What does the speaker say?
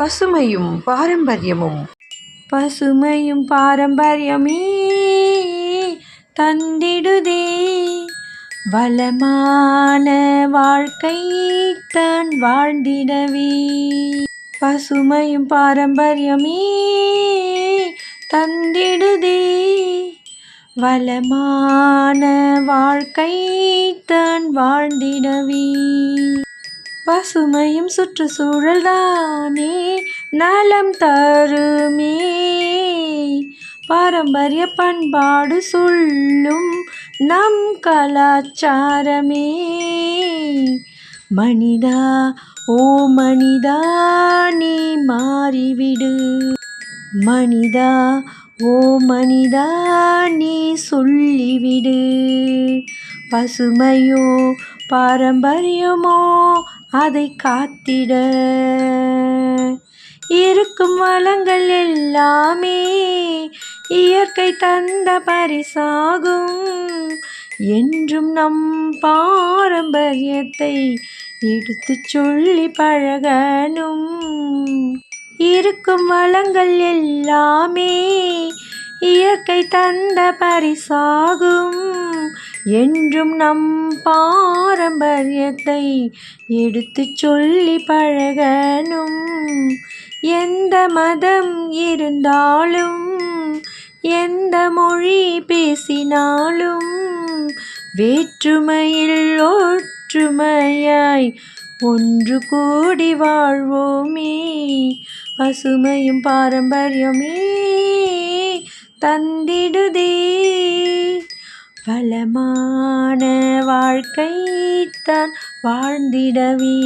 பசுமையும் பாரம்பரியமும். பசுமையும் பாரம்பரியமே தந்திடுதே. வளமான வாழ்க்கை தான் வாழ்ந்திடவே. பசுமையும் பாரம்பரியமே தந்திடுதே. வளமான வாழ்க்கை தான் வாழ்ந்திடவே. பசுமையும் சுற்றுச்சூழல் தானே நலம் தருமே. பாரம்பரிய பண்பாடு சொல்லும் நம் கலாச்சாரமே. மனிதா ஓ மனிதா நீ மாறிவிடு. மனிதா ஓ மனிதா நீ சொல்லிவிடு. பசுமையோ பாரம்பரியமோ அதை காத்திட. இருக்கும் வளங்கள் எல்லாமே இயற்கை தந்த பரிசாகும். என்றும் நம் பாரம்பரியத்தை எடுத்து சொல்லி பழகணும். இருக்கும் வளங்கள் எல்லாமே இயற்கை தந்த பரிசாகும். என்றும் நம் பாரம்பரியத்தை எடுத்து சொல்லி பழகணும். எந்த மதம் இருந்தாலும் எந்த மொழி பேசினாலும் வேற்றுமையில் ஒற்றுமையாய் ஒன்று கூடி வாழ்வோமே. பசுமையும் பாரம்பரியமே தந்திடுதே. வளமான வாழ்க்கை தான் வாழ்ந்திடவே.